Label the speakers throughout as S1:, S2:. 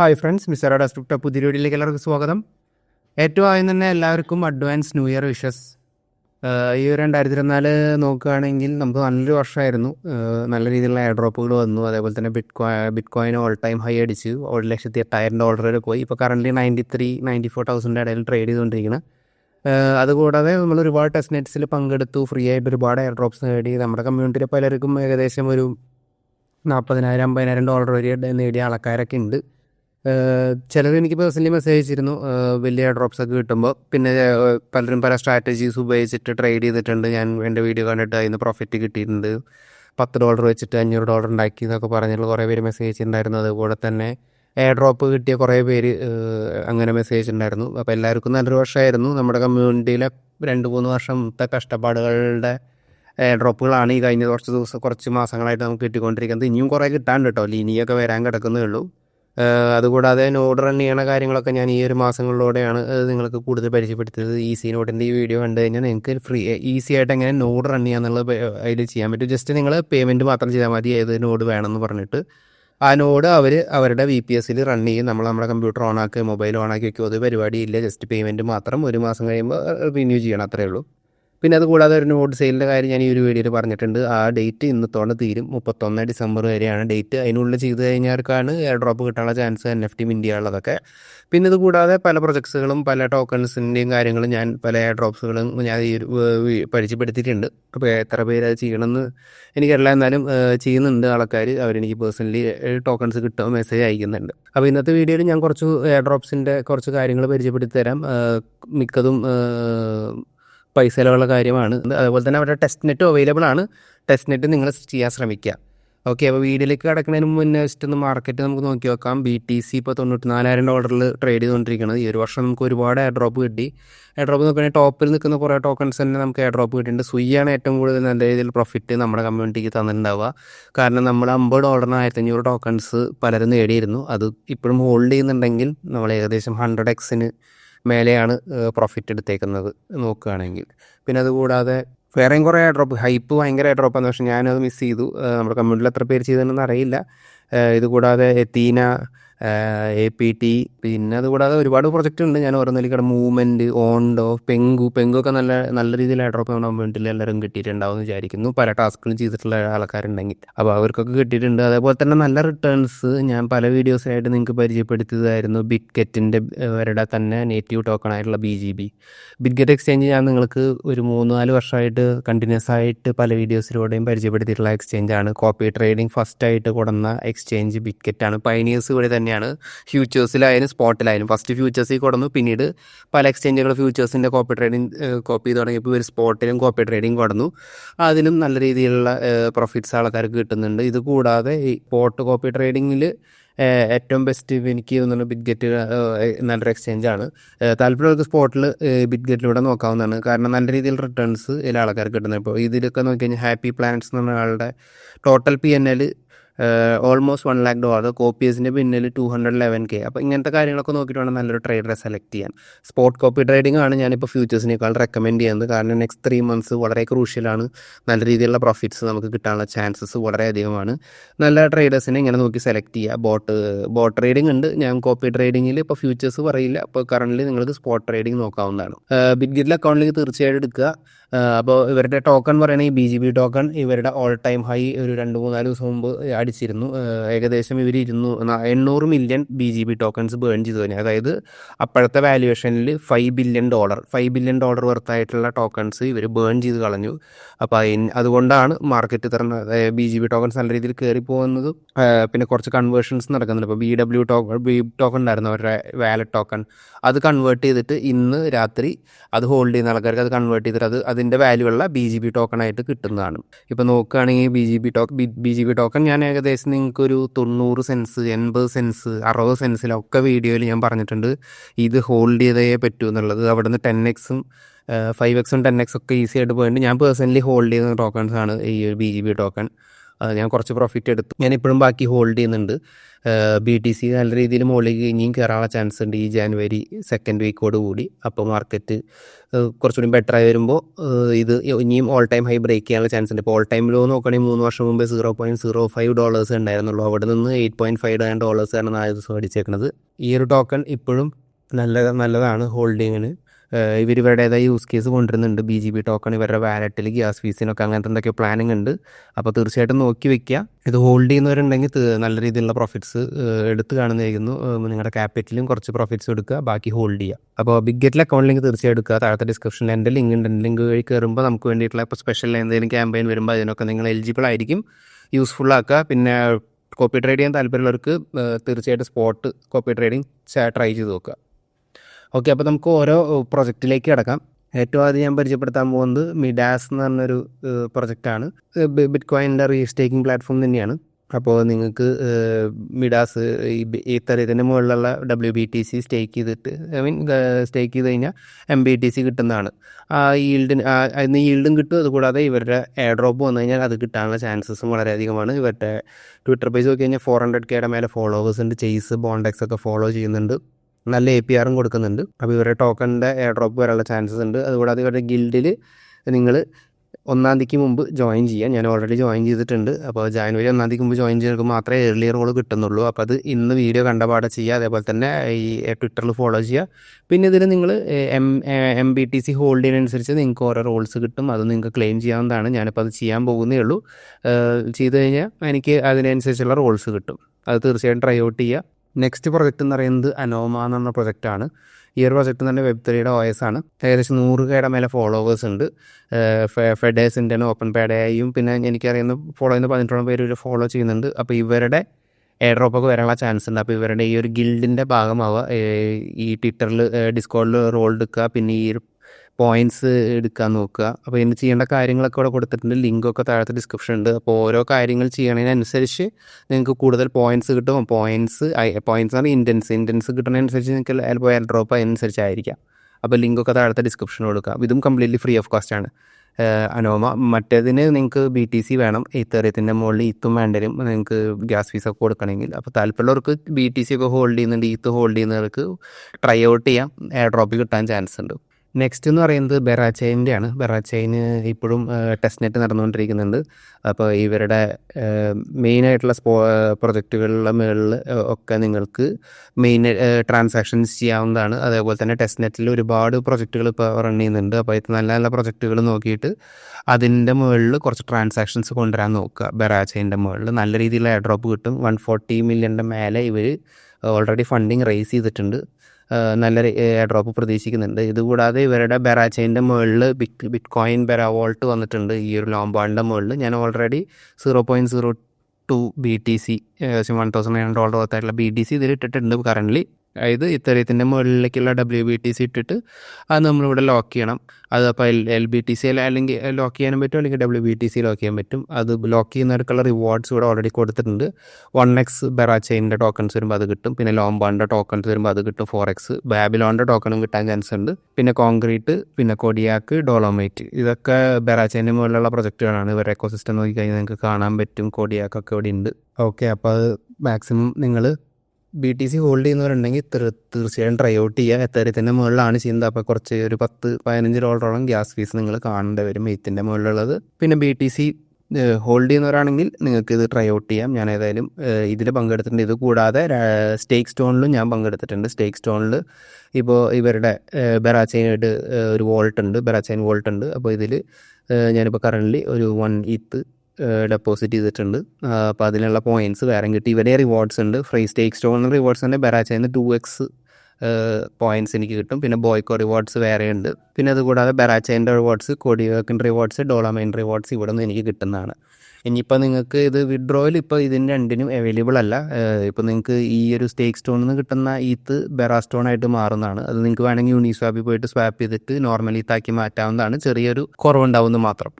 S1: Hi friends mister script പുതിയ വീഡിയോയിലേക്ക് എല്ലാവർക്കും സ്വാഗതം. ഏറ്റവും ആദ്യം തന്നെ എല്ലാവർക്കും അഡ്വാൻസ് ന്യൂ ഇയർ വിഷസ് ഈ രണ്ടായിരത്തി ഇരുപത്തിനാല് നോക്കുകയാണെങ്കിൽ നമുക്ക് നല്ലൊരു വർഷമായിരുന്നു. നല്ല രീതിയിലുള്ള എയർ ഡ്രോപ്പുകൾ വന്നു. അതേപോലെ തന്നെ bitcoin bitcoin all time high അടിച്ച്. ഒരു ലക്ഷത്തി എട്ടായിരം ഡോളർ വരെ പോയി. ഇപ്പോൾ current ninety three ninety four thousand ഇടയിൽ ട്രേഡ് ചെയ്തുകൊണ്ടിരിക്കുന്നത് അതുകൂടാതെ നമ്മൾ ഒരുപാട് ടെസ്റ്റ് നെറ്റ്സിൽ പങ്കെടുത്തു. ഫ്രീ ആയിട്ട് ഒരുപാട് എയർ ഡ്രോപ്സ് നേടി. നമ്മുടെ കമ്മ്യൂണിറ്റിയിലെ പലർക്കും ഏകദേശം ഒരു നാൽപ്പതിനായിരം അമ്പതിനായിരം ഡോളർ വരെ നേടിയ ആൾക്കാരൊക്കെ ഉണ്ട്. ചിലർ എനിക്ക് പേഴ്സണലി മെസ്സേജ് അയച്ചിരുന്നു. വലിയ ഡ്രോപ്സ് ഒക്കെ കിട്ടുമ്പോൾ പിന്നെ പലരും പല സ്ട്രാറ്റജീസ് ഉപയോഗിച്ചിട്ട് ട്രേഡ് ചെയ്തിട്ടുണ്ട്. ഞാൻ എന്റെ വീഡിയോ കണ്ടിട്ട് അതിന് പ്രോഫിറ്റ് കിട്ടിയിട്ടുണ്ട്. പത്ത് ഡോളർ വെച്ചിട്ട് അഞ്ഞൂറ് ഡോളർ ഉണ്ടാക്കി എന്നൊക്കെ പറഞ്ഞിട്ട് കുറേ പേര് മെസ്സേജ് അയച്ചിട്ടുണ്ടായിരുന്നു. അതുപോലെ തന്നെ എയർ ഡ്രോപ്പ് കിട്ടിയ കുറേ പേര് അങ്ങനെ മെസ്സേജ് ഉണ്ടായിരുന്നു അപ്പോൾ എല്ലാവർക്കും നല്ലൊരു വർഷമായിരുന്നു. നമ്മുടെ കമ്മ്യൂണിറ്റിയിലെ രണ്ട് മൂന്ന് വർഷത്തെ കഷ്ടപ്പാടുകളുടെ എയർ ഡ്രോപ്പുകളാണ് ഈ കഴിഞ്ഞ കുറച്ച് ദിവസം കുറച്ച് മാസങ്ങളായിട്ട് നമുക്ക് കിട്ടിക്കൊണ്ടിരിക്കുന്നത്. ഇനിയും കുറേ കിട്ടാണ്ട് കേട്ടോ. ലിനിയൊക്കെ വരാൻ കിടക്കുന്നേ ഉള്ളൂ. അതുകൂടാതെ നോഡ് റൺ ചെയ്യണ കാര്യങ്ങളൊക്കെ ഞാൻ ഈ ഒരു മാസങ്ങളിലൂടെയാണ് നിങ്ങൾക്ക് കൂടുതൽ പരിചയപ്പെടുത്തിയത്. ഈസി നോട്ടിന്റെ ഈ വീഡിയോ കണ്ടു കഴിഞ്ഞാൽ നിങ്ങൾക്ക് ഫ്രീ ഈസി ആയിട്ട് എങ്ങനെ നോഡ് റൺ ചെയ്യാന്നുള്ളത് അതിൽ ചെയ്യാൻ പറ്റും. ജസ്റ്റ് നിങ്ങൾ പേയ്മെന്റ് മാത്രം ചെയ്താൽ മതി ഏത് നോഡ് വേണമെന്ന് പറഞ്ഞിട്ട്. ആ നോഡ് അവർ അവരുടെ വി പി എസിൽ റൺ ചെയ്യും. നമ്മൾ നമ്മുടെ കമ്പ്യൂട്ടർ ഓൺ ആക്കുക മൊബൈൽ ഓൺ ആക്കി വെക്കുക അത് പരിപാടിയില്ല. ജസ്റ്റ് പേയ്മെന്റ് മാത്രം ഒരു മാസം കഴിയുമ്പോൾ റിന്യൂ ചെയ്യണം. അത്രയേ ഉള്ളൂ. പിന്നെ അത് കൂടാതെ ഒരു നോട്ട് സെയിലിന്റെ കാര്യം ഞാൻ ഈ ഒരു വീഡിയോയിൽ പറഞ്ഞിട്ടുണ്ട്. ആ ഡേറ്റ് ഇന്നത്തോടെ തീരും. മുപ്പത്തൊന്ന് ഡിസംബർ വരെയാണ് ഡേറ്റ് അതിനുള്ളിൽ ചെയ്ത് കഴിഞ്ഞവർക്കാണ് എയർ ഡ്രോപ്പ് കിട്ടാനുള്ള chance N F T India ഉള്ളതൊക്കെ പിന്നെ ഇത് കൂടാതെ പല പ്രൊജക്ട്സുകളും പല ടോക്കൺസിന്റെയും കാര്യങ്ങളും ഞാൻ പല എയർ ഡ്രോപ്സുകളും ഞാൻ ഈ പരിചയപ്പെടുത്തിയിട്ടുണ്ട്. അപ്പോൾ എത്ര പേര് അത് ചെയ്യണമെന്ന് എനിക്കറിയില്ല. എന്നാലും ചെയ്യുന്നുണ്ട് ആൾക്കാർ അവരെനിക്ക് പേഴ്സണലി ടോക്കൺസ് കിട്ടുമോ മെസ്സേജ് അയക്കുന്നുണ്ട്. അപ്പോൾ ഇന്നത്തെ വീഡിയോയിൽ ഞാൻ കുറച്ച് എയർ ഡ്രോപ്സിന്റെ കുറച്ച് കാര്യങ്ങൾ പരിചയപ്പെടുത്തി തരാം. മിക്കതും പൈസ ചിലവുള്ള കാര്യമാണ് അതുപോലെ തന്നെ അവരുടെ ടെസ്റ്റ് നെറ്റ് അവൈലബിൾ ആണ്. ടെസ്റ്റ് നെറ്റ് നിങ്ങൾ ചെയ്യാൻ ശ്രമിക്കുക. ഓക്കെ അപ്പോൾ വീഡിയോയിലേക്ക് കിടക്കുന്നതിന് മുന്നേ ജസ്റ്റ് ഒന്ന് മാർക്കറ്റ് നമുക്ക് നോക്കി നോക്കാം. ബി ടി സി ഇപ്പോൾ തൊണ്ണൂറ്റി നാലായിരം ഡോളറിൽ ട്രേഡ് ചെയ്തുകൊണ്ടിരിക്കുന്നത് ഈ ഒരു വർഷം നമുക്ക് ഒരുപാട് എയർ ഡ്രോപ്പ് കിട്ടി. എയർ ഡ്രോപ്പ് നോക്കുകയാണെങ്കിൽ ടോപ്പിൽ നിൽക്കുന്ന കുറേ ടോക്കൺസ് തന്നെ നമുക്ക് എയർ ഡ്രോപ്പ് കിട്ടിയിട്ടുണ്ട് സുയ്യാണ് ഏറ്റവും കൂടുതൽ നല്ല രീതിയിൽ പ്രോഫിറ്റ് നമ്മുടെ കമ്മ്യൂണിറ്റിക്ക് തന്നിട്ടുണ്ടാവുക. കാരണം നമ്മൾ അമ്പത് ഡോളറിന് ആയിരത്തഞ്ഞൂറ് ടോക്കൺസ് പലരും നേടിയിരുന്നു. അത് ഇപ്പോഴും ഹോൾഡ് ചെയ്യുന്നുണ്ടെങ്കിൽ നമ്മൾ ഏകദേശം ഹൺഡ്രഡ് എക്സിന് മേലെയാണ് പ്രോഫിറ്റ് എടുത്തേക്കുന്നത് നോക്കുകയാണെങ്കിൽ. പിന്നെ അതുകൂടാതെ വേറെയും കുറേ ഡ്രോപ്പ് ഹൈപ്പ് ഭയങ്കര ഡ്രോപ്പാന്ന് പക്ഷേ ഞാനത് മിസ് ചെയ്തു. നമ്മുടെ കമ്മ്യൂണിറ്റിൽ എത്ര പേര് ചെയ്തതെന്നൊന്നും അറിയില്ല. ഇതുകൂടാതെ കൂടാതെ എത്തീന എ പി ടി പിന്നെ അതുകൂടാതെ ഒരുപാട് പ്രൊജക്റ്റ് ഉണ്ട് ഞാൻ ഓരോന്നിലേക്കാണ് മൂവ്മെന്റ് ഓണ്ടോ പെങ്കു പെങ്കു ഒക്കെ നല്ല നല്ല രീതിയിൽ ഡ്രോപ്പ് നമ്മുടെ വീട്ടിൽ എല്ലാവരും കിട്ടിയിട്ടുണ്ടാവും എന്ന് വിചാരിക്കുന്നു. പല ടാസ്കുകളും ചെയ്തിട്ടുള്ള ആൾക്കാരുണ്ടെങ്കിൽ. അപ്പോൾ അവർക്കൊക്കെ കിട്ടിയിട്ടുണ്ട്. അതേപോലെ തന്നെ നല്ല റിട്ടേൺസ് ഞാൻ പല വീഡിയോസായിട്ട് നിങ്ങൾക്ക് പരിചയപ്പെടുത്തിയതായിരുന്നു ബിറ്റ്ഗറ്റിന്റെ ഗെറ്റിന്റെ അവരുടെ തന്നെ നേറ്റീവ് ടോക്കൺ ആയിട്ടുള്ള B G B Bitget get exchange ഞാൻ നിങ്ങൾക്ക് ഒരു മൂന്ന് നാല് വർഷമായിട്ട് കണ്ടിന്യൂസ് ആയിട്ട് പല വീഡിയോസിലൂടെയും പരിചയപ്പെടുത്തിയിട്ടുള്ള എക്സ്ചേഞ്ച് ആണ്. കോപ്പി ട്രേഡിംഗ് ഫസ്റ്റ് ആയിട്ട് കൊടുന്ന എക്സ്ചേഞ്ച് ബിറ്റ്ഗറ്റാണ് പൈനിയേഴ്സ് ആണ് തന്നെ തന്നെയാണ് ഫ്യൂച്ചേഴ്സിലായാലും സ്പോട്ടിലായാലും. ഫസ്റ്റ് ഫ്യൂച്ചേഴ്സിൽ കൊടുന്നു പിന്നീട് പല എക്സ്ചേഞ്ചുകൾ ഫ്യൂച്ചേഴ്സിന്റെ കോപ്പി ട്രേഡിംഗ് കോപ്പി ചെയ്ത് തുടങ്ങിയപ്പോൾ ഒരു സ്പോട്ടിലും കോപ്പി ട്രേഡിംഗ് കൊടുന്നു. അതിലും നല്ല രീതിയിലുള്ള പ്രോഫിറ്റ്സ് ആൾക്കാർക്ക് കിട്ടുന്നുണ്ട്. ഇത് കൂടാതെ ഈ സ്പോട്ട് കോപ്പി ട്രേഡിങ്ങിൽ ഏറ്റവും ബെസ്റ്റ് എനിക്ക് തോന്നുന്നു ബിഗ് ഗെറ്റ് നല്ലൊരു എക്സ്ചേഞ്ച് ആണ് ഏഹ് താല്പര്യമുള്ളവർക്ക് സ്പോട്ടിൽ ബിഗ് ഗെറ്റിലൂടെ നോക്കാവുന്നതാണ്. കാരണം നല്ല രീതിയിൽ റിട്ടേൺസ് ഇതിൽ ആൾക്കാർക്ക് കിട്ടുന്നത്. ഇപ്പോൾ ഇതിലൊക്കെ നോക്കി കഴിഞ്ഞാൽ ഹാപ്പി പ്ലാനറ്റ്സ് എന്ന് പറഞ്ഞ ആളുടെ total P N L almost one lakh dollar കോപ്പീസിന്റെ പിന്നിൽ ടു ഹൺഡ്രഡ് ലെവൻ കെ അപ്പോൾ ഇങ്ങനത്തെ കാര്യങ്ങളൊക്കെ നോക്കിയിട്ട് വേണം നല്ലൊരു ട്രേഡറെ സെലക്ട് ചെയ്യാൻ. സ്പോട്ട് കോപ്പി ട്രേഡിംഗ് ആണ് ഞാനിപ്പോൾ ഫ്യൂച്ചേഴ്സിനേക്കാൾ റെക്കമെൻഡ് ചെയ്യുന്നത്. കാരണം നെക്സ്റ്റ് ത്രീ മന്ത്സ് വളരെ ക്രൂഷ്യലാണ് നല്ല രീതിയിലുള്ള പ്രോഫിറ്റ്സ് നമുക്ക് കിട്ടാനുള്ള ചാൻസസ് വളരെ അധികമാണ്. നല്ല ട്രേഡേഴ്സിനെ ഇങ്ങനെ നോക്കി സെലക്ട് ചെയ്യുക. ബോട്ട് ബോട്ട് ട്രേഡിംഗ് ഉണ്ട്. ഞാൻ കോപ്പി ട്രേഡിങ്ങിൽ ഇപ്പോൾ ഫ്യൂച്ചേഴ്സ് പറയില്ല. അപ്പോൾ കറന്റ് നിങ്ങൾക്ക് സ്പോട്ട് ട്രേഡിംഗ് നോക്കാവുന്നതാണ്. ബിഗ്ഗിറ്റിൽ അക്കൗണ്ടിലേക്ക് തീർച്ചയായിട്ടും എടുക്കുക. അപ്പോൾ ഇവരുടെ ടോക്കൺ പറയുകയാണെങ്കിൽ ബി ജി ബി ടോക്കൺ ഇവരുടെ ഓൾ ടൈം ഹൈ ഒരു രണ്ട് മൂന്നാൽ ദിവസം മുമ്പ് അടിച്ചിരുന്നു ഏകദേശം ഇവർ ഇരുന്നു എണ്ണൂറ് million B G B tokens burn ചെയ്തു തന്നെ. അതായത് അപ്പോഴത്തെ വാല്യുവേഷനിൽ five billion dollar five billion dollar വർത്തായിട്ടുള്ള tokens ഇവർ ബേൺ ചെയ്ത് കളഞ്ഞു. അപ്പോൾ അതിന് അതുകൊണ്ടാണ് മാർക്കറ്റ് ഇത്ര ബി ജി ബി ടോക്കൺസ് നല്ല രീതിയിൽ കയറി പോകുന്നത് പിന്നെ കുറച്ച് കൺവേർഷൻസ് നടക്കുന്നുണ്ട്. ഇപ്പോൾ B W token B token ഉണ്ടായിരുന്നു അവരുടെ വാലറ്റ് ടോക്കൺ അത് കൺവേർട്ട് ചെയ്തിട്ട് ഇന്ന് രാത്രി അത് ഹോൾഡ് ചെയ്യുന്ന ആൾക്കാർക്ക് അത് കൺവേർട്ട് ചെയ്തിട്ട് അത് അതിന്റെ വാല്യൂ ഉള്ള ബി ജി ബി ടോക്കൺ ആയിട്ട് കിട്ടുന്നതാണ്. ഇപ്പോൾ നോക്കുകയാണെങ്കിൽ B G B token B G B token ഞാൻ ഏകദേശം നിങ്ങൾക്ക് ഒരു തൊണ്ണൂറ് സെൻസ് എൺപത് സെൻസ് അറുപത് സെൻസിലൊക്കെ വീഡിയോയിൽ ഞാൻ പറഞ്ഞിട്ടുണ്ട്. ഇത് ഹോൾഡ് ചെയ്തേ പറ്റൂ എന്നുള്ളത്. അവിടുന്ന് ടെൻ എക്സും ഫൈവ് എക്സും ടെൻ എക്സ് ഒക്കെ ഈസി ആയിട്ട് പോയിട്ട് ഞാൻ പേഴ്സണലി ഹോൾഡ് ചെയ്യുന്ന ടോക്കൺസ് ആണ് ഈ ഒരു ബി ജി ബി ടോക്കൺ. ഞാൻ കുറച്ച് പ്രോഫിറ്റ് എടുത്തു. ഞാൻ ഇപ്പോഴും ബാക്കി ഹോൾഡ് ചെയ്യുന്നുണ്ട്. ബി ടി സി നല്ല രീതിയിൽ മുകളിലേക്ക് ഇനിയും കയറാനുള്ള ചാൻസ് ഉണ്ട് ഈ ജാനുവരി സെക്കൻഡ് വീക്കോട് കൂടി. അപ്പോൾ മാർക്കറ്റ് കുറച്ചുകൂടി ബെറ്റർ ആയി വരുമ്പോൾ ഇത് ഇനിയും ഓൾ ടൈം ഹൈ ബ്രേക്ക് ചെയ്യാനുള്ള ചാൻസ് ഉണ്ട്. ഇപ്പോൾ ഓൾ ടൈം ലോ നോക്കുകയാണെങ്കിൽ മൂന്ന് വർഷം മുമ്പേ zero point zero five dollars ഉണ്ടായിരുന്നുള്ളൂ. അവിടെ നിന്ന് എയ്റ്റ് പോയിന്റ് ഫൈവ് ഡോളേഴ്സ് ആണ് നാല് ദിവസം അടിച്ചേക്കുന്നത് ഈ ഒരു ടോക്കൺ ഇപ്പോഴും നല്ല നല്ലതാണ് ഹോൾഡിങ്ങിന് ഇവർ ഇവരുടേതായ യൂസ് കേസ് കൊണ്ടുവരുന്നുണ്ട്. ബി ജി ബി ടോക്കൺ ഇവരുടെ വാലറ്റിൽ ഗ്യാസ് ഫീസിനൊക്കെ അങ്ങനത്തെ എന്തൊക്കെ പ്ലാനിങ് ഉണ്ട്. അപ്പോൾ തീർച്ചയായിട്ടും നോക്കി വെക്കുക ഇത് ഹോൾഡ് ചെയ്യുന്നവരുണ്ടെങ്കിൽ നല്ല രീതിയിലുള്ള പ്രോഫിറ്റ്സ് എടുത്തു കാണുന്നതായിരുന്നു നിങ്ങളുടെ ക്യാപിറ്റലും കുറച്ച് പ്രോഫിറ്റ്സ് എടുക്കുക ബാക്കി ഹോൾഡ് ചെയ്യുക അപ്പോൾ ബിഗ് ഗെറ്റിൽ അക്കൗണ്ട് ലിങ്ക് തീർച്ചയായും എടുക്കുക താഴത്തെ ഡിസ്ക്രിപ്ഷനിൽ എന്റെ ലിങ്ക് ഉണ്ട്. എന്റെ ലിങ്ക് വഴി കയറുമ്പോൾ നമുക്ക് വേണ്ടിയിട്ടുള്ള ഇപ്പോൾ സ്പെഷ്യൽ എന്തെങ്കിലും ക്യാമ്പയിൻ വരുമ്പോൾ അതിനൊക്കെ നിങ്ങൾ എലിജിബിൾ ആയിരിക്കും. യൂസ്ഫുൾ ആക്കുക പിന്നെ കോപ്പി ട്രേഡ് ചെയ്യാൻ താല്പര്യമുള്ളവർക്ക് തീർച്ചയായിട്ടും സ്പോട്ട് കോപ്പി ട്രേഡിംഗ് ട്രൈ ചെയ്ത് നോക്കുക ഓക്കെ അപ്പോൾ നമുക്ക് ഓരോ പ്രൊജക്റ്റിലേക്ക് കിടക്കാം. ഏറ്റവും ആദ്യം ഞാൻ പരിചയപ്പെടുത്താൻ പോകുന്നത് മിഡാസ് എന്ന് പറഞ്ഞൊരു പ്രൊജക്റ്റാണ് ബിറ്റ് കോയിന്റെ റീസ്റ്റേക്കിംഗ് പ്ലാറ്റ്ഫോം തന്നെയാണ്. അപ്പോൾ നിങ്ങൾക്ക് മിഡാസ് ഈ ഇത്തരത്തിന്റെ മുകളിലുള്ള W B T C stake ചെയ്തിട്ട് ഐ മീൻ സ്റ്റേക്ക് ചെയ്ത് കഴിഞ്ഞാൽ എം ബി ടി സി കിട്ടുന്നതാണ്. ആ ഈൽഡിന് അതിന് ഈൽഡും കിട്ടും. അതുകൂടാതെ ഇവരുടെ എയർ ഡ്രോപ്പ് വന്നു കഴിഞ്ഞാൽ അത് കിട്ടാനുള്ള ചാൻസസും വളരെയധികമാണ് ഇവരുടെ ട്വിറ്റർ പേജ് നോക്കി കഴിഞ്ഞാൽ ഫോർ ഹൺഡ്രഡ് കെയുടെ മേലെ ഫോളോവേഴ്സ് ഉണ്ട്. ചെയ്സ് ബോണ്ടെക്സ് ഒക്കെ ഫോളോ ചെയ്യുന്നുണ്ട്. നല്ല എ പി ആറും കൊടുക്കുന്നുണ്ട്. അപ്പോൾ ഇവരുടെ ടോക്കണിന്റെ എയർ ഡ്രോപ്പ് വരാനുള്ള ചാൻസസ് ഉണ്ട്. അതുകൂടാതെ ഇവരുടെ ഗിൽഡിൽ നിങ്ങൾ ഒന്നാം തീയതിക്ക് മുമ്പ് ജോയിൻ ചെയ്യാം ഞാൻ ഓൾറെഡി ജോയിൻ ചെയ്തിട്ടുണ്ട്. അപ്പോൾ ജാനുവരി ഒന്നാം തീയതിക്ക് മുമ്പ് ജോയിൻ ചെയ്യുമ്പോൾ മാത്രമേ ഏർലി റോൾ കിട്ടുന്നുള്ളൂ. അപ്പോൾ അത് ഇന്ന് വീഡിയോ കണ്ടപാടെ ചെയ്യുക. അതേപോലെ തന്നെ ഈ ട്വിറ്ററിൽ ഫോളോ ചെയ്യുക. പിന്നെ ഇതിൽ നിങ്ങൾ M M B T C hold ചെയ്യുന്നതനുസരിച്ച് നിങ്ങൾക്ക് ഓരോ റോൾസ് കിട്ടും. അത് നിങ്ങൾക്ക് ക്ലെയിം ചെയ്യാവുന്നതാണ്. ഞാനിപ്പോൾ അത് ചെയ്യാൻ പോകുന്നേ ഉള്ളൂ. ചെയ്തു കഴിഞ്ഞാൽ എനിക്ക് അതിനനുസരിച്ചുള്ള റോൾസ് കിട്ടും. അത് തീർച്ചയായിട്ടും ട്രൈ ഔട്ട് ചെയ്യുക. നെക്സ്റ്റ് പ്രൊജക്റ്റ് എന്ന് പറയുന്നത് അനോമ എന്ന് പറഞ്ഞ പ്രൊജക്റ്റാണ് ഈ ഒരു പ്രൊജക്റ്റ് തന്നെ വെബ് ത്രീയുടെ OS ആണ്. ഏകദേശം നൂറ് കയുടെ മേലെ ഫോളോവേഴ്സ് ഉണ്ട്. ഫെഡേഴ്സിന്റെ ഓപ്പൺ പേഡയായും പിന്നെ എനിക്കറിയുന്ന ഫോളോ ചെയ്യുന്ന പതിനെട്ടോളം പേര് ഇവർ ഫോളോ ചെയ്യുന്നുണ്ട്. അപ്പോൾ ഇവരുടെ എയർഡ്രോപ്പൊക്കെ വരാനുള്ള ചാൻസ് ഉണ്ട്. അപ്പോൾ ഇവരുടെ ഈ ഒരു ഗിൽഡിന്റെ ഭാഗമാവുക. ഈ ട്വിറ്ററിൽ ഡിസ്കോഡിൽ റോൾ എടുക്കുക. പിന്നെ ഈ ഒരു പോയിന്റ്സ് എടുക്കാൻ നോക്കുക. അപ്പോൾ ഇതിന് ചെയ്യേണ്ട കാര്യങ്ങളൊക്കെ ഇവിടെ കൊടുത്തിട്ടുണ്ട്. ലിങ്കൊക്കെ താഴത്തെ ഡിസ്ക്രിപ്ഷൻ ഉണ്ട്. അപ്പോൾ ഓരോ കാര്യങ്ങൾ ചെയ്യണതിനനുസരിച്ച് നിങ്ങൾക്ക് കൂടുതൽ പോയിന്റ്സ് കിട്ടും. പോയിന്റ്സ് പോയിന്റ്സ് ആണ് ഇന്റൻസ് ഇന്റൻസ് കിട്ടുന്നതിനനുസരിച്ച് നിങ്ങൾക്ക് ചിലപ്പോൾ എയർ ഡ്രോപ്പ് അതിനനുസരിച്ചായിരിക്കാം. അപ്പോൾ ലിങ്കൊക്കെ താഴത്തെ ഡിസ്ക്രിപ്ഷൻ കൊടുക്കുക ഇതും കംപ്ലീറ്റ്ലി ഫ്രീ ഓഫ് കോസ്റ്റ് ആണ്. അനോമ മറ്റേതിന് നിങ്ങൾക്ക് ബി ടി സി വേണം. ഈത്തേറിയത്തിന്റെ മുകളിൽ ഇത്തും വേണ്ടരും നിങ്ങൾക്ക് ഗ്യാസ് ഫീസ് ഒക്കെ കൊടുക്കണമെങ്കിൽ. അപ്പോൾ താല്പര്യമുള്ളവർക്ക് ബി ടി സി ഒക്കെ ഹോൾഡ് ചെയ്യുന്നുണ്ട്. ഈത്ത് ഹോൾഡ് ചെയ്യുന്നവർക്ക് ട്രൈ ഔട്ട് ചെയ്യാം. എയർ ഡ്രോപ്പ് കിട്ടാൻ ചാൻസ് ഉണ്ട്. നെക്സ്റ്റ് എന്ന് പറയുന്നത് ബെറാച്ചൈന്റെ ആണ് ബെറാച്ചൈന് ഇപ്പോഴും ടെസ്റ്റ് നെറ്റ് നടന്നുകൊണ്ടിരിക്കുന്നുണ്ട്. അപ്പോൾ ഇവരുടെ മെയിനായിട്ടുള്ള സ്പോ പ്രൊജക്റ്റുകളുടെ മുകളിൽ ഒക്കെ നിങ്ങൾക്ക് മെയിൻ ട്രാൻസാക്ഷൻസ് ചെയ്യാവുന്നതാണ്. അതേപോലെ തന്നെ ടെസ്റ്റ് നെറ്റിൽ ഒരുപാട് പ്രൊജക്റ്റുകൾ ഇപ്പോൾ റൺ ചെയ്യുന്നുണ്ട്. അപ്പോൾ ഇത് നല്ല നല്ല പ്രൊജക്റ്റുകൾ നോക്കിയിട്ട് അതിന്റെ മുകളിൽ കുറച്ച് ട്രാൻസാക്ഷൻസ് കൊണ്ടുവരാൻ നോക്കുക. ബെറാച്ചൈന്റെ മുകളിൽ നല്ല രീതിയിലുള്ള എയർ ഡ്രോപ്പ് കിട്ടും വൺ ഫോർട്ടി മില്യന്റെ മേലെ ഇവർ ഓൾറെഡി ഫണ്ടിങ് റേസ് ചെയ്തിട്ടുണ്ട്. ഏഹ് നല്ല എയർ ഡ്രോപ്പ് പ്രതീക്ഷിക്കുന്നുണ്ട്. ഇതുകൂടാതെ ഇവരുടെ ബെറാച്ചൈന്റെ മുകളിൽ bit bitcoin Bera vault വന്നിട്ടുണ്ട്. ഈ ഒരു ലോംബാളിന്റെ മുകളിൽ ഞാൻ already zero point zero two B T C ഏകദേശം വൺ തൗസൻഡ് നയൻ ഡോളർ വർത്തായിട്ടുള്ള ബി ടി സി ഇതിൽ ഇട്ടിട്ടുണ്ട് കറന്റ്ലി അതായത് ഇത്തരത്തിന്റെ മുകളിലേക്കുള്ള ഡബ്ല്യു ബി ടി സി ഇട്ടിട്ട് അത് നമ്മളിവിടെ ലോക്ക് ചെയ്യണം. അത് അപ്പോൾ എൽ ബി ടി സി അല്ലെങ്കിൽ ലോക്ക് ചെയ്യാനും പറ്റും അല്ലെങ്കിൽ W B T C lock ചെയ്യാൻ പറ്റും. അത് ലോക്ക് ചെയ്യുന്നവർക്കുള്ള റിവാർഡ്സ് ഇവിടെ ഓൾറെഡി കൊടുത്തിട്ടുണ്ട്. വൺ എക്സ് ബെറാച്ചൈന്റെ ടോക്കൺസ് വരുമ്പോൾ അത് കിട്ടും. പിന്നെ ലോംബാണിന്റെ ടോക്കൺസ് വരുമ്പോൾ അത് കിട്ടും. ഫോർ എക്സ് ബാബിലോണിന്റെ ടോക്കണും കിട്ടാൻ ചാൻസ് ഉണ്ട്. പിന്നെ കോൺക്രീറ്റ് പിന്നെ കൊടിയാക്ക് ഡോളോമൈറ്റ് ഇതൊക്കെ ബെറാച്ചൈന്റെ മുകളിലുള്ള പ്രൊജക്റ്റുകളാണ് ഇവരുടെ എക്കോസിസ്റ്റം നോക്കി കഴിഞ്ഞാൽ നിങ്ങൾക്ക് കാണാൻ പറ്റും. കൊടിയാക്കൊക്കെ ഇവിടെ ഉണ്ട്. ഓക്കെ അപ്പോൾ അത് മാക്സിമം നിങ്ങൾ ബി ടി സി ഹോൾഡ് ചെയ്യുന്നവരുണ്ടെങ്കിൽ തീർ- തീർച്ചയായും ട്രൈ ഔട്ട് ചെയ്യുക എത്തരത്തിന്റെ മുകളിലാണ് ചെയ്യുന്നത്. അപ്പോൾ കുറച്ച് ഒരു പത്ത് പതിനഞ്ച് ഡോളറോളം ഗ്യാസ് ഫീസ് നിങ്ങൾ കാണേണ്ടി വരും എയ്ത്തിന്റെ മുകളിലുള്ളത്. പിന്നെ ബി ടി സി ഹോൾഡ് ചെയ്യുന്നവരാണെങ്കിൽ നിങ്ങൾക്ക് ഇത് ട്രൈ ഔട്ട് ചെയ്യാം. ഞാൻ ഏതായാലും ഇതിൽ പങ്കെടുത്തിട്ടുണ്ട്. ഇത് കൂടാതെ സ്റ്റേക്ക് സ്റ്റോണിലും ഞാൻ പങ്കെടുത്തിട്ടുണ്ട്. സ്റ്റേക്ക് സ്റ്റോണിൽ ഇപ്പോൾ ഇവരുടെ ബെറാച്ചൈനായിട്ട് ഒരു വോൾട്ട് ഉണ്ട്. ബെറാച്ചൈൻ വോൾട്ട് ഉണ്ട്. അപ്പോൾ ഇതിൽ ഞാനിപ്പോൾ കറന്റ് ഒരു വൺ ഇത്ത് ഡെപ്പോസിറ്റ് ചെയ്തിട്ടുണ്ട്. അപ്പോൾ അതിനുള്ള പോയിന്റ്സ് വേറെ കിട്ടി. ഇവരെ റിവാർഡ്സ് ഉണ്ട്. ഫ്രീ സ്റ്റേക്ക് സ്റ്റോൺ റിവാർഡ്സ് ഉണ്ട് നിന്ന് ടു എക്സ് പോയിന്റ്സ് എനിക്ക് കിട്ടും. പിന്നെ ബോയ്ക്കോ റിവാർഡ്സ് വേറെ ഉണ്ട്. പിന്നെ അതുകൂടാതെ ബെറാച്ചൈന്റെ റിവാർഡ്സ് കൊടിവേക്കൻ റിവാർഡ്സ് ഡോളമൈൻ റിവാർഡ്സ് ഇവിടെ നിന്ന് എനിക്ക് കിട്ടുന്നതാണ്. ഇനിയിപ്പോൾ നിങ്ങൾക്ക് ഇത് വിഡ്രോയിൽ ഇപ്പോൾ ഇതിന് രണ്ടിനും അവൈലബിൾ അല്ല. ഇപ്പോൾ നിങ്ങൾക്ക് ഈ ഒരു സ്റ്റേക്ക് സ്റ്റോണിൽ നിന്ന് കിട്ടുന്ന ഈത്ത് ബെറാ സ്റ്റോൺ ആയിട്ട് മാറുന്നതാണ്. അത് നിങ്ങൾക്ക് വേണമെങ്കിൽ യൂണിസ്വാപ്പിൽ പോയിട്ട് സ്വാപ്പ് ചെയ്തിട്ട് നോർമൽ ഈത്താക്കി മാറ്റാവുന്നതാണ്. ചെറിയൊരു കുറവുണ്ടാവുന്നത് മാത്രം.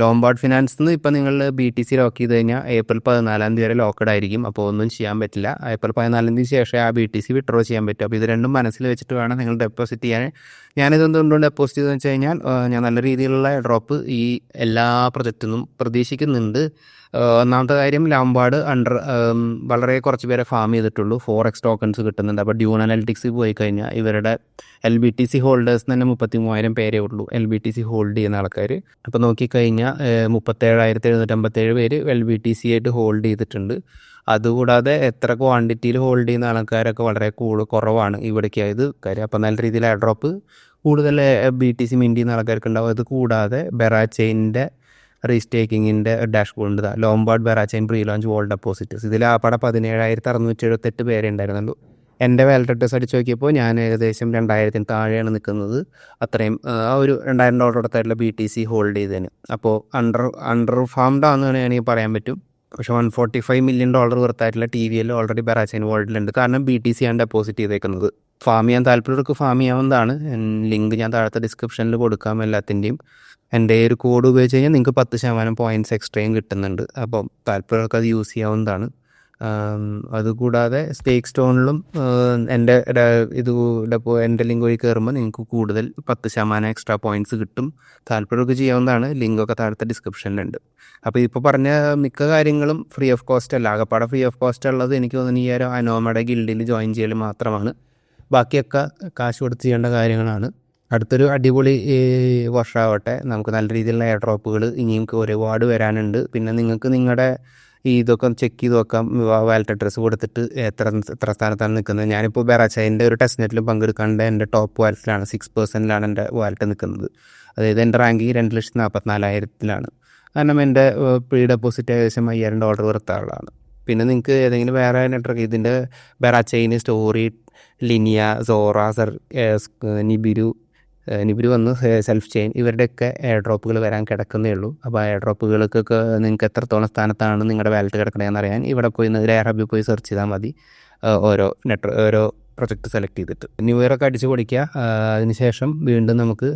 S1: ലോംബാർഡ് ഫിനാൻസ് നിന്ന് ഇപ്പോൾ നിങ്ങൾ ബി ടി സി ലോക്ക് ചെയ്ത് കഴിഞ്ഞാൽ ഏപ്രിൽ പതിനാലാം തീയതി വരെ ലോക്കഡ് ആയിരിക്കും. അപ്പോൾ ഒന്നും ചെയ്യാൻ പറ്റില്ല. ഏപ്രിൽ പതിനാലാം തീയതി ശേഷം ആ ബി ടി സി വിഡ്രോ ചെയ്യാൻ പറ്റും. അപ്പോൾ ഇത് രണ്ടും മനസ്സിൽ വെച്ചിട്ട് വേണം നിങ്ങൾ ഡെപ്പോസിറ്റ് ചെയ്യാൻ. ഞാനിത് എന്തുകൊണ്ടും ഡെപ്പോസിറ്റ് ചെയ്തെന്ന് വെച്ച് കഴിഞ്ഞാൽ ഞാൻ നല്ല രീതിയിലുള്ള ഡ്രോപ്പ് ഈ എല്ലാ പ്രൊജക്റ്റിൽ നിന്നും പ്രതീക്ഷിക്കുന്നുണ്ട്. ഒന്നാമത്തെ കാര്യം ലാംബാർഡ് അണ്ടർ വളരെ കുറച്ച് പേരെ ഫാം ചെയ്തിട്ടുള്ളൂ. ഫോർ എക്സ് ടോക്കൺസ് കിട്ടുന്നുണ്ട്. അപ്പോൾ ഡ്യൂൺ അനാലിറ്റിക്സ് പോയി കഴിഞ്ഞാൽ ഇവരുടെ L B T C holders തന്നെ മുപ്പത്തി മൂവായിരം പേരേ ഉള്ളൂ. L B T C hold ചെയ്യുന്ന ആൾക്കാർ അപ്പോൾ നോക്കിക്കഴിഞ്ഞാൽ മുപ്പത്തേഴായിരത്തി എഴുന്നൂറ്റമ്പത്തേഴ് പേര് എൽ ബി ടി സി ആയിട്ട് ഹോൾഡ് ചെയ്തിട്ടുണ്ട്. അതുകൂടാതെ എത്ര ക്വാണ്ടിറ്റിയിൽ ഹോൾഡ് ചെയ്യുന്ന ആൾക്കാരൊക്കെ വളരെ കൂടുതൽ കുറവാണ് ഇവിടേക്ക്. ആയത് കാര്യം അപ്പം നല്ല രീതിയിൽ ഡ്രോപ്പ് കൂടുതൽ ബി ടി സി മിന്റ് ചെയ്യുന്ന ആൾക്കാർക്ക് ഉണ്ടാവും അത് കൂടാതെ ബെറാച്ചൈന്റെ റീസ്റ്റേക്കിങ്ങിന്റെ dash board Lombard Berachain pre launch wall deposits ഇതിൽ ആ പടം പതിനേഴായിരത്തി അറുന്നൂറ്റി എഴുപത്തെട്ട് പേരെ ഉണ്ടായിരുന്നുള്ളൂ. എന്റെ വാലറ്റ് വാലറ്റസ് അടിച്ച് നോക്കിയപ്പോൾ ഞാൻ ഏകദേശം രണ്ടായിരത്തിന് താഴെയാണ് നിൽക്കുന്നത്. അത്രയും ആ, ഒരു രണ്ടായിരം ഡോളർ അടുത്തായിട്ടുള്ള ബി ടി സി ഹോൾഡ് ചെയ്തതിന്. അപ്പോൾ അണ്ടർ അണ്ടർ ഫാംഡ് ആണെന്ന് വേണമെങ്കിൽ പറയാൻ പറ്റും. പക്ഷേ one forty five million dollar വർത്തായിട്ടുള്ള T വിയിൽ ഓൾറെഡി ബെറാച്ചൈൻ വേൾഡിലുണ്ട് കാരണം ബി ടി സി ആണ് ഡെപ്പോസിറ്റ് ചെയ്തേക്കുന്നത്. ഫാം ചെയ്യാൻ താല്പര്യമുള്ളവർക്ക് ഫാം ചെയ്യാവുന്നതാണ്. ലിങ്ക് ഞാൻ താഴത്തെ ഡിസ്ക്രിപ്ഷനിൽ കൊടുക്കാം എല്ലാത്തിന്റെയും. എന്റെ ഒരു കോഡ് ഉപയോഗിച്ച് കഴിഞ്ഞാൽ നിങ്ങൾക്ക് പത്ത് ശതമാനം പോയിന്റ്സ് എക്സ്ട്രയും കിട്ടുന്നുണ്ട്. അപ്പം താല്പര്യമുള്ളവർക്ക് അത് യൂസ് ചെയ്യാവുന്നതാണ്. അതുകൂടാതെ സ്റ്റേക്ക് സ്റ്റോണിലും എന്റെ ഇത് ഡെപ്പോ എന്റെ ലിങ്ക് വഴി കയറുമ്പോൾ നിങ്ങൾക്ക് കൂടുതൽ പത്ത് ശതമാനം എക്സ്ട്രാ പോയിന്റ്സ് കിട്ടും. താല്പര്യമൊക്കെ ചെയ്യാവുന്നതാണ്. ലിങ്കൊക്കെ താഴത്തെ ഡിസ്ക്രിപ്ഷനിലുണ്ട്. അപ്പോൾ ഇപ്പോൾ പറഞ്ഞ മിക്ക കാര്യങ്ങളും ഫ്രീ ഓഫ് കോസ്റ്റ് അല്ല. ആകപ്പാടെ ഫ്രീ ഓഫ് കോസ്റ്റ് ഉള്ളത് എനിക്ക് തോന്നുന്നു ഈ ഒരു അനോമയുടെ ഗിൽഡിൽ ജോയിൻ ചെയ്യൽ മാത്രമാണ്. ബാക്കിയൊക്കെ കാശ് കൊടുത്ത് ചെയ്യേണ്ട കാര്യങ്ങളാണ്. അടുത്തൊരു അടിപൊളി വർഷമാവട്ടെ നമുക്ക് നല്ല രീതിയിലുള്ള എയർ ഡ്രോപ്പുകൾ ഇനിയും ഒരുപാട് വരാനുണ്ട്. പിന്നെ നിങ്ങൾക്ക് നിങ്ങളുടെ ഈ ഇതൊക്കെ ചെക്ക് ചെയ്ത് നോക്കാം. വാലറ്റ് അഡ്രസ്സ് കൊടുത്തിട്ട് എത്ര എത്ര സ്ഥാനത്താണ് നിൽക്കുന്നത് ഞാനിപ്പോൾ ബെറാച്ചൈന്റെ ഒരു ടെസ്റ്റ് നെറ്റിലും പങ്കെടുക്കാണ്ട് എന്റെ ടോപ്പ് വാലറ്റിലാണ് സിക്സ് പെർസെന്റിലാണ് എന്റെ വാലറ്റ് നിൽക്കുന്നത് അതായത് എന്റെ റാങ്ക് രണ്ട് ലക്ഷത്തി നാൽപ്പത്തിനാലായിരത്തിലാണ് കാരണം എന്റെ പ്രീ ഡെപ്പോസിറ്റ് ഏകദേശം അയ്യായിരം ഡോളർ വർത്താളാണ് പിന്നെ നിങ്ങൾക്ക് ഏതെങ്കിലും വേറെ നെറ്റ്വർക്ക് ഇതിന്റെ ബെറാച്ചൈന് story Linea Sora sir Nibiru Nibiru വന്ന് സെൽഫ് ചെയിൻ ഇവരുടെയൊക്കെ എയർ ഡ്രോപ്പുകൾ വരാൻ കിടക്കുന്നേ ഉള്ളൂ. അപ്പോൾ എയർ ഡ്രോപ്പുകൾക്കൊക്കെ നിങ്ങൾക്ക് എത്രത്തോളം സ്ഥാനത്താണ് നിങ്ങളുടെ വാലറ്റ് കിടക്കണതെന്ന് അറിയാൻ ഇവിടെ പോയി എയർ ഹബിൽ പോയി സെർച്ച് ചെയ്താൽ മതി. ഓരോ നെറ്റ് ഓരോ പ്രൊജക്റ്റ് സെലക്ട് ചെയ്തിട്ട്. ന്യൂ ഇയർ ഒക്കെ അടിച്ചു പൊടിക്കുക അതിനുശേഷം വീണ്ടും നമുക്ക്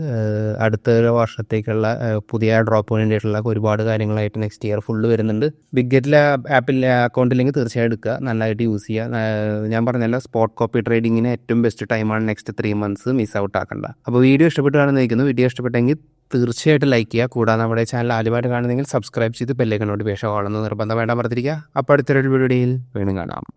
S1: അടുത്ത വർഷത്തേക്കുള്ള പുതിയ ഡ്രോപ്പ് വേണ്ടിയിട്ടുള്ള ഒരുപാട് കാര്യങ്ങളായിട്ട് നെക്സ്റ്റ് ഇയർ ഫുള്ള് വരുന്നുണ്ട്. ബിഗ് ഗെറ്റിലെ ആപ്പിൽ അക്കൗണ്ട് ഇല്ലെങ്കിൽ തീർച്ചയായും എടുക്കുക. നല്ലതായിട്ട് യൂസ് ചെയ്യുക. ഞാൻ പറഞ്ഞല്ലോ സ്പോട്ട് കോപ്പി ട്രേഡിങ്ങിന് ഏറ്റവും ബെസ്റ്റ് ടൈമാണ് next three months miss out ആക്കണ്ട. അപ്പോൾ വീഡിയോ ഇഷ്ടപ്പെട്ടാണെന്ന് നയിക്കുന്നു വീഡിയോ ഇഷ്ടപ്പെട്ടെങ്കിൽ തീർച്ചയായിട്ടും ലൈക്ക് ചെയ്യുക. കൂടാതെ നമ്മുടെ ചാനൽ ആദ്യമായിട്ട് കാണുന്നെങ്കിൽ സബ്സ്ക്രൈബ് ചെയ്ത് ബെല്ലേക്ക് നോട്ടിഫിക്കേഷൻ ഓളെന്ന് നിർബന്ധം വേണ്ട പറഞ്ഞിരിക്കുക അപ്പോൾ അടുത്തൊരു വീഡിയോയിൽ വീണ്ടും കാണാം.